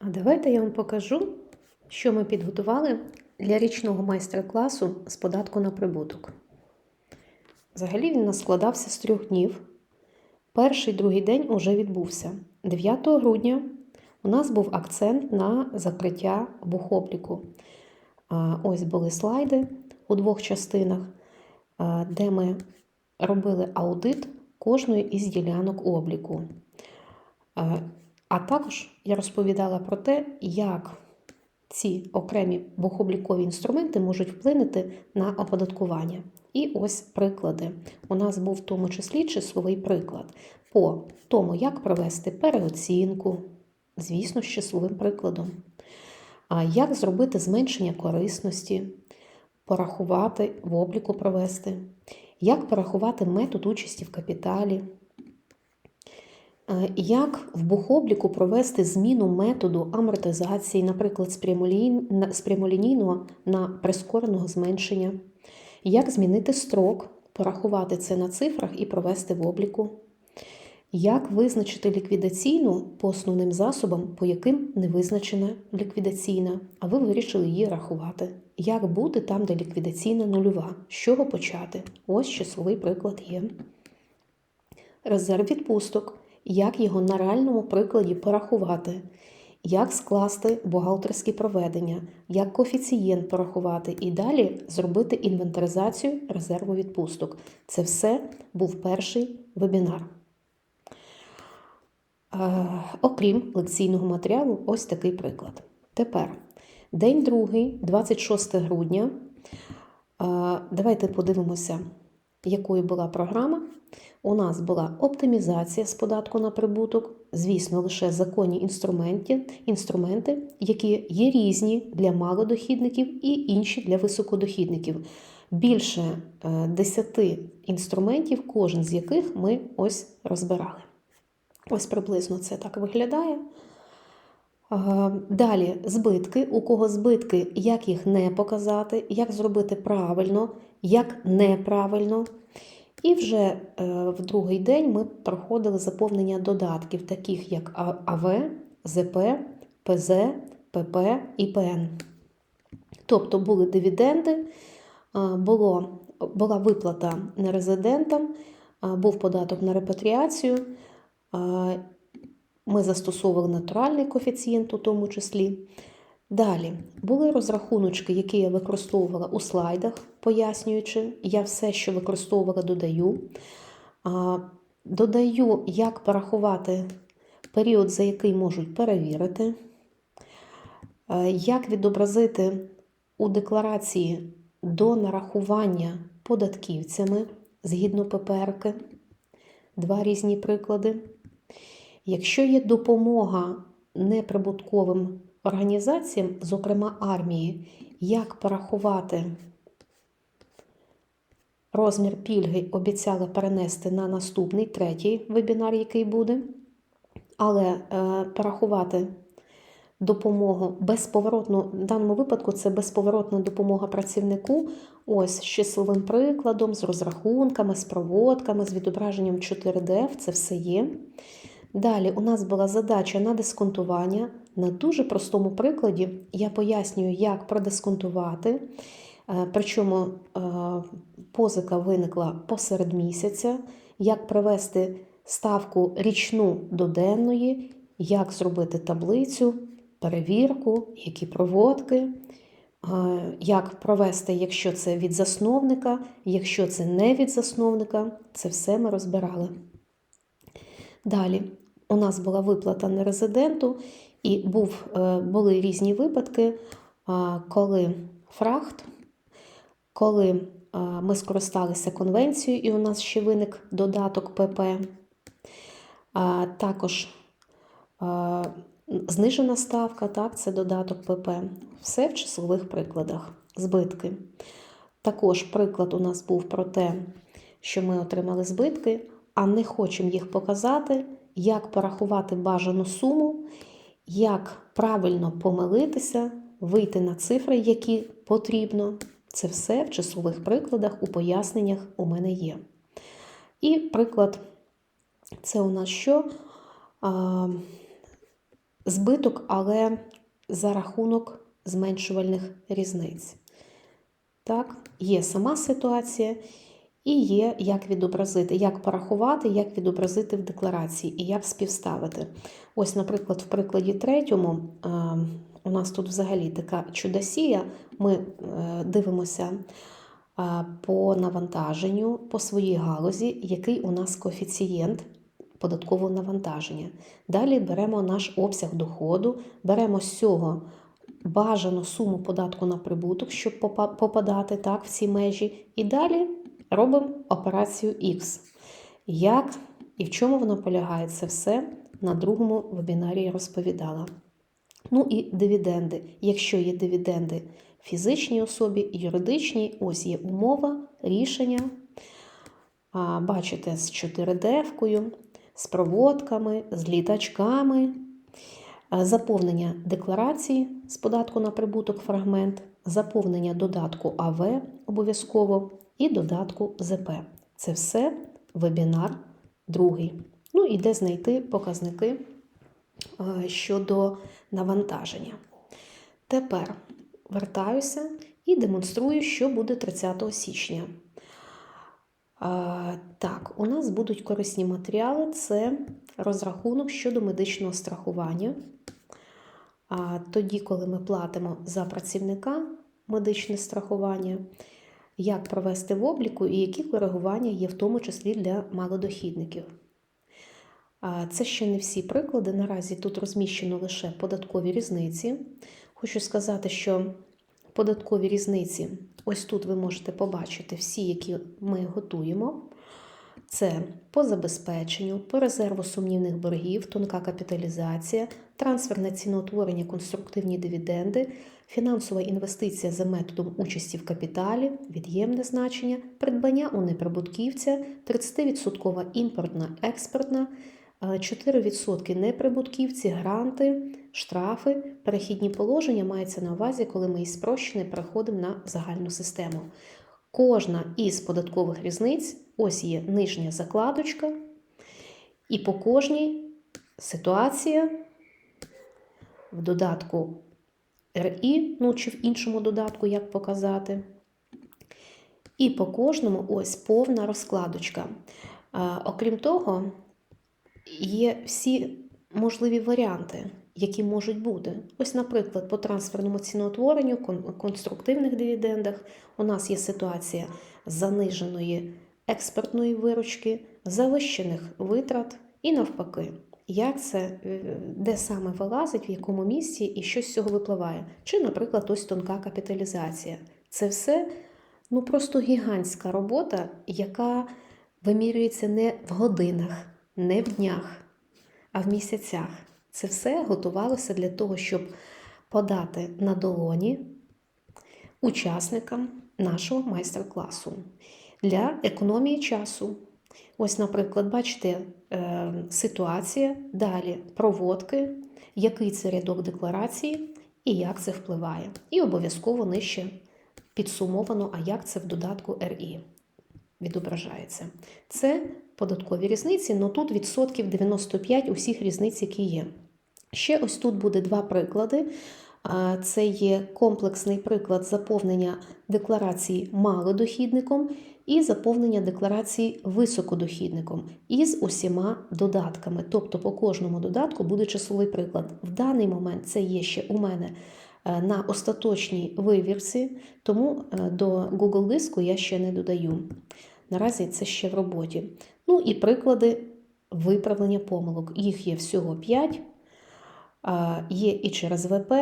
А давайте я вам покажу, що ми підготували для річного майстер-класу з податку на прибуток. Взагалі він нас складався з трьох днів. Перший другий день уже відбувся. 9 грудня у нас був акцент на закриття бухобліку. Ось були слайди у двох частинах, де ми робили аудит кожної із ділянок обліку. А, також я розповідала про те, як ці окремі бухоблікові інструменти можуть вплинути на оподаткування. І ось приклади. У нас був в тому числі числовий приклад по тому, як провести переоцінку, звісно, з числовим прикладом. Як зробити зменшення корисності, порахувати в обліку провести, як порахувати метод участі в капіталі, як в бухобліку провести зміну методу амортизації, наприклад, з прямолінійного на прискореного зменшення, як змінити строк, порахувати це на цифрах і провести в обліку, як визначити ліквідаційну по основним засобам, по яким не визначена ліквідаційна, а ви вирішили її рахувати. Як бути там, де ліквідаційна нульова? З чого почати? Ось числовий приклад є. Резерв відпусток. Як його на реальному прикладі порахувати, як скласти бухгалтерські проведення, як коефіцієнт порахувати і далі зробити інвентаризацію резерву відпусток. Це все був перший вебінар. Е, окрім лекційного матеріалу, ось такий приклад. Тепер день другий, 26 грудня. Е, давайте подивимося, якою була програма. У нас була оптимізація з податку на прибуток, звісно, лише законні інструменти, інструменти, які є різні для малодохідників і інші для високодохідників. Більше 10 інструментів, кожен з яких ми ось розбирали. Ось приблизно це так виглядає. Далі збитки. У кого збитки, як їх не показати, як зробити правильно, як неправильно. І вже е, в другий день ми проходили заповнення додатків, таких як АВ, ЗП, ПЗ, ПП і ПН. Тобто були дивіденди, було, була виплата нерезидентам, був податок на репатріацію. Ми застосовували натуральний коефіцієнт у тому числі. Далі були розрахуночки, які я використовувала у слайдах, пояснюючи, я все, що використовувала, додаю. Додаю, як порахувати період, за який можуть перевірити, як відобразити у декларації до нарахування податківцями згідно ППРки. Два різні приклади. Якщо є допомога неприбутковим організаціям, зокрема армії, як порахувати розмір пільги, обіцяла перенести на наступний третій вебінар, який буде. Але е, порахувати допомогу безповоротну, в даному випадку це безповоротна допомога працівнику. Ось з числовим прикладом, з розрахунками, з проводками, з відображенням 4DF, це все є. Далі у нас була задача на дисконтування. На дуже простому прикладі я пояснюю, як продисконтувати. Е, причому е, позика виникла посеред місяця, як привести ставку річну до денної, як зробити таблицю, перевірку, які проводки, е, як провести, якщо це від засновника, якщо це не від засновника, це все ми розбирали. Далі у нас була виплата нерезиденту, і був, були різні випадки, коли фрахт, коли ми скористалися конвенцією, і у нас ще виник додаток ПП, також знижена ставка, так, це додаток ПП. Все в числових прикладах, збитки. Також приклад у нас був про те, що ми отримали збитки, а не хочемо їх показати, як порахувати бажану суму, як правильно помилитися, вийти на цифри, які потрібно. Це все в числових прикладах, у поясненнях у мене є. І приклад, це у нас що? А, збиток, але за рахунок зменшувальних різниць. Так, є сама ситуація, і є як відобразити, як порахувати, як відобразити в декларації і як співставити. Ось, наприклад, в прикладі третьому е, у нас тут взагалі така чудосія. Ми е, дивимося е, по навантаженню, по своїй галузі, який у нас коефіцієнт податкового навантаження. Далі беремо наш обсяг доходу, беремо з цього бажану суму податку на прибуток, щоб попадати так, в ці межі. І далі робимо операцію X. Як і в чому вона полягає, це все на другому вебінарі я розповідала. Ну і дивіденди. Якщо є дивіденди фізичній особі, юридичній, ось є умова, рішення. Бачите, з 4D-вкою, з проводками, з літачками, заповнення декларації з податку на прибуток фрагмент, заповнення додатку АВ обов'язково і додатку ЗП. Це все вебінар другий. Ну і де знайти показники е, щодо навантаження. Тепер вертаюся і демонструю, що буде 30 січня. Так, у нас будуть корисні матеріали: це розрахунок щодо медичного страхування. Тоді, коли ми платимо за працівника медичне страхування, як провести в обліку і які коригування є в тому числі для малодохідників. Це ще не всі приклади. Наразі тут розміщено лише податкові різниці. Хочу сказати, що податкові різниці, ось тут ви можете побачити всі, які ми готуємо. Це по забезпеченню, по резерву сумнівних боргів, тонка капіталізація, трансферне ціноутворення, конструктивні дивіденди, фінансова інвестиція за методом участі в капіталі, від'ємне значення, придбання у неприбутківця, 30% імпортна експортна, е, 4% неприбутківці, гранти, штрафи, перехідні положення мається на увазі, коли ми із спрощеної переходимо на загальну систему. Кожна із податкових різниць, ось є нижня закладочка, і по кожній ситуація в додатку RI, ну чи в іншому додатку, як показати. І по кожному ось повна розкладочка. Окрім того, є всі можливі варіанти, які можуть бути. Ось, наприклад, по трансферному ціноутворенню, конструктивних дивідендах у нас є ситуація заниженої експортної виручки, завищених витрат і навпаки. Як це, е, де саме вилазить, в якому місці і що з цього випливає? Чи, наприклад, ось тонка капіталізація. Це все ну, просто гігантська робота, яка вимірюється не в годинах, не в днях, а в місяцях. Це все готувалося для того, щоб подати на долоні учасникам нашого майстер-класу для економії часу. Ось, наприклад, бачите, е, ситуація, далі проводки, який це рядок декларації і як це впливає. І обов'язково нижче підсумовано, а як це в додатку RI відображається. Це податкові різниці, але тут відсотків 95 усіх різниць, які є. Ще ось тут буде два приклади. Це є комплексний приклад заповнення декларації малодохідником і заповнення декларації високодохідником із усіма додатками. Тобто по кожному додатку буде числовий приклад. В даний момент це є ще у мене е, на остаточній вивірці, тому е, до Google диску я ще не додаю. Наразі це ще в роботі. Ну і приклади виправлення помилок. Їх є всього 5. А, Є і через ВП,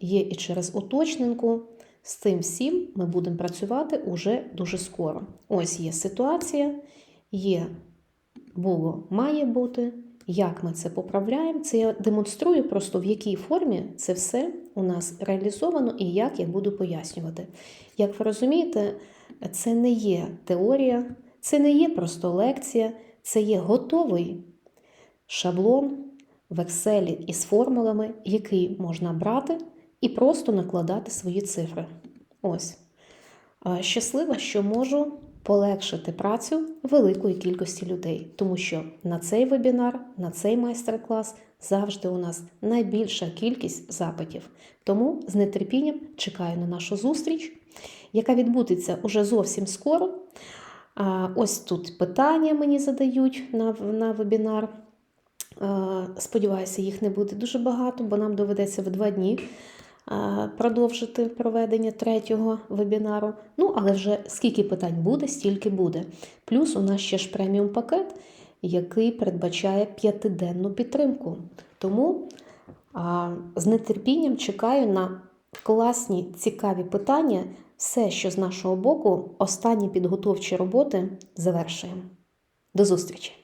є і через уточненку. З цим всім ми будемо працювати уже дуже скоро. Ось є ситуація, є було, має бути. Як ми це поправляємо? Це я демонструю просто в якій формі це все у нас реалізовано і як я буду пояснювати. Як ви розумієте, це не є теорія, це не є просто лекція, це є готовий шаблон в Excel із формулами, який можна брати і просто накладати свої цифри. Ось. Щаслива, що можу полегшити працю великої кількості людей, тому що на цей вебінар, на цей майстер-клас завжди у нас найбільша кількість запитів. Тому з нетерпінням чекаю на нашу зустріч, яка відбудеться уже зовсім скоро. Ось тут питання мені задають на, на вебінар. Сподіваюся, їх не буде дуже багато, бо нам доведеться в два дні продовжити проведення третього вебінару. Ну, але вже скільки питань буде, стільки буде. Плюс у нас ще ж преміум пакет, який передбачає п'ятиденну підтримку. Тому з нетерпінням чекаю на класні, цікаві питання. Все, що з нашого боку, останні підготовчі роботи завершуємо. До зустрічі!